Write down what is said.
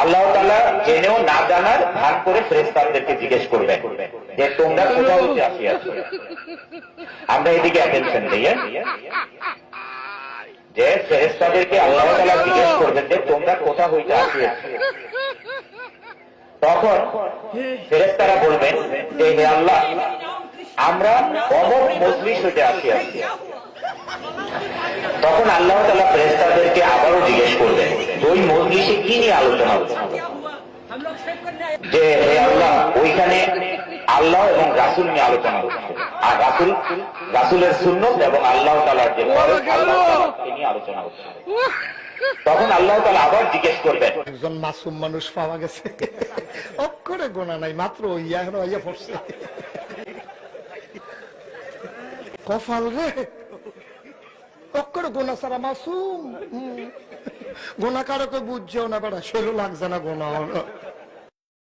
আল্লাহ তালা জেনেও না জানার ভাগ করে ফেরেস্তাদেরকে জিজ্ঞেস করবে যে, তোমরা কোথাও হচ্ছে আসিয়াছো আমরা এদিকে অ্যাটেনশন দিই হ্যাঁ? যে ফেরেস্তাদেরকে আল্লাহ তালা জিজ্ঞেস করবেন যে, তোমরা কোথা হইতে আসিয়াছো তখন ফেরেস্তারা বলবেন যে, হে আল্লাহ, আমরা অমক মজলিস হইতে আসিয়াছি তখন আল্লাহ তালা করবেন মজলিসে কি নিয়ে আলোচনা হচ্ছে? যে হে আল্লাহ ওইখানে আল্লাহ এবং রাসুল নিয়ে আলোচনা হচ্ছে। আর রাসুল রাসুলের সুন্নত এবং আল্লাহ তালার যে নিয়ে আলোচনা হচ্ছে। তখন আল্লাহ তালা আবার জিজ্ঞেস করবেন একজন মাসুম মানুষ পাওয়া গেছে। অক্ষরে গোনা নাই মাত্র ইয়া এখন ইয়া পড়ছে। কফাল রে! অক্ষরে গোনা সারা মাসুম। গোনা কারকে বুঝছেও না বেড়া শরীর লাগছে না গোনা।